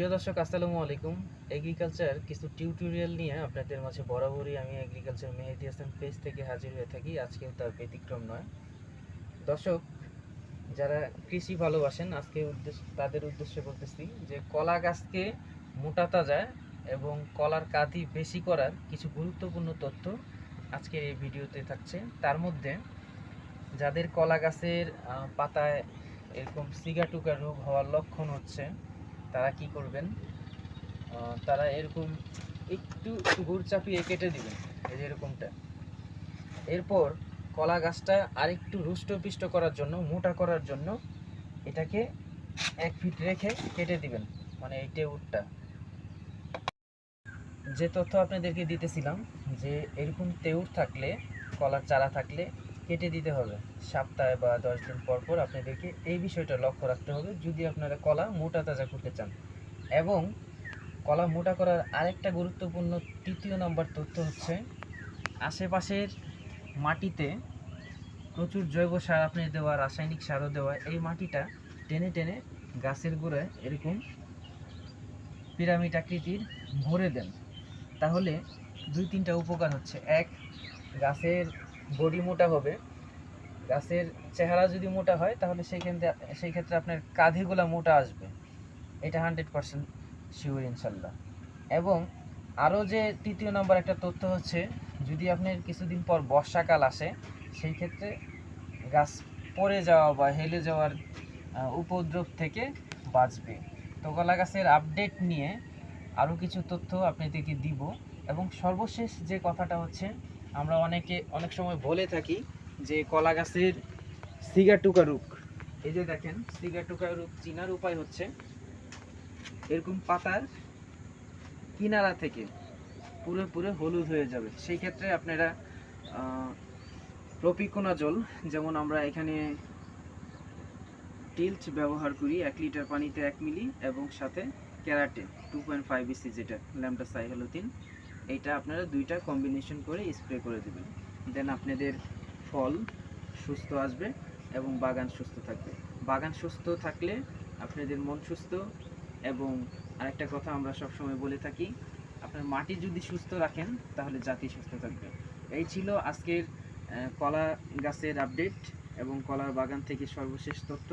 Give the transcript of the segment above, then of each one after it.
প্রিয় দর্শক, আসসালামু আলাইকুম। এগ্রিকালচার কিছু টিউটোরিয়াল নিয়ে আপনাদের মাঝে বরাবরই আমি এগ্রিকালচার মেহেদি হাসান পেজ থেকে হাজির হয়ে থাকি। আজকেও তার ব্যতিক্রম নয়। দর্শক, যারা কৃষি ভালোবাসেন, আজকে উদ্দেশ্য তাদের উদ্দেশ্যে বলতেছি যে কলা গাছকে মোটাতা যায় এবং কলার কাঁদি বেশি করার কিছু গুরুত্বপূর্ণ তথ্য আজকের এই ভিডিওতে থাকছে। তার মধ্যে যাদের কলা গাছের পাতায় এরকম সিগাটুকা রোগ হওয়ার লক্ষণ হচ্ছে তারা কি করবেন? তারা এরকম একটু গুড় চাপিয়ে কেটে দিবেন, এই যে এরকমটা। এরপর কলা গাছটা আরেকটু রুষ্টপিষ্ট করার জন্য, মোটা করার জন্য এটাকে এক ফিট রেখে কেটে দিবেন মানে এই টেউরটা। যে তথ্য আপনাদেরকে দিতেছিলাম, যে এরকম তেউর থাকলে, কলার চারা থাকলে কেটে দিতে হবে। সপ্তাহে বা দশ দিন পর পর আপনাদেরকে এই বিষয়টা লক্ষ্য রাখতে হবে, যদি আপনারা কলা মোটা তাজা করতে চান। এবং কলা মোটা করার আরেকটা গুরুত্বপূর্ণ তৃতীয় নম্বর তথ্য হচ্ছে, আশেপাশের মাটিতে প্রচুর জৈব সার আপনি দেওয়া, রাসায়নিক সারও দেওয়া, এই মাটিটা টেনে টেনে গাছের গোড়ায় এরকম পিরামিড আকৃতির ভরে দেন। তাহলে দুই তিনটা উপকার হচ্ছে। এক, গাছের বডি মোটা হবে। গাছের চেহারা যদি মোটা হয়, তাহলে সেই ক্ষেত্রে সেই ক্ষেত্রে আপনার কাঁধিগুলো মোটা আসবে। এটা হান্ড্রেড পার্সেন্ট শিওর ইনশাল্লাহ। এবং আরও যে তৃতীয় নম্বর একটা তথ্য হচ্ছে, যদি আপনার কিছুদিন পর বর্ষাকাল আসে, সেই ক্ষেত্রে গাছ পড়ে যাওয়া বা হেলে যাওয়ার উপদ্রব থেকে বাঁচবে। তো কলা গাছের আপডেট নিয়ে আরও কিছু তথ্য আপনাদেরকে দিব। এবং সর্বশেষ যে কথাটা হচ্ছে আমরা অনেকে অনেক সময় বলে থাকি যে কলা গাছের সিগাটুকা রোগ এই যে দেখেন সিগাটুকা রোগ চিনার উপায় হচ্ছে এরকম পাতার কিনারা থেকে পুরো পুরো হলুদ হয়ে যাবে। সেই ক্ষেত্রে আপনারা প্রপিকোনাজল, যেমন আমরা এখানে টিলচ ব্যবহার করি এক লিটার পানিতে এক মিলি, এবং সাথে Karate two point five EC যেটা, ল্যামডা সাইহ্যালোথিন। এইটা আপনারা দুইটা কম্বিনেশন করে স্প্রে করে দেবেন। দেন আপনাদের ফল সুস্থ আসবে এবং বাগান সুস্থ থাকবে। বাগান সুস্থ থাকলে আপনাদের মন সুস্থ এবং আরেকটা কথা আমরা সবসময় বলে থাকি, আপনার মাটি যদি সুস্থ রাখেন, তাহলে জাতি সুস্থ থাকবে। এই ছিল আজকের কলা গাছের আপডেট এবং কলার বাগান থেকে সর্বশেষ তথ্য।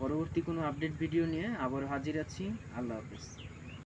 পরবর্তী কোনো আপডেট ভিডিও নিয়ে আবার হাজির আছি। আল্লাহ হাফিজ।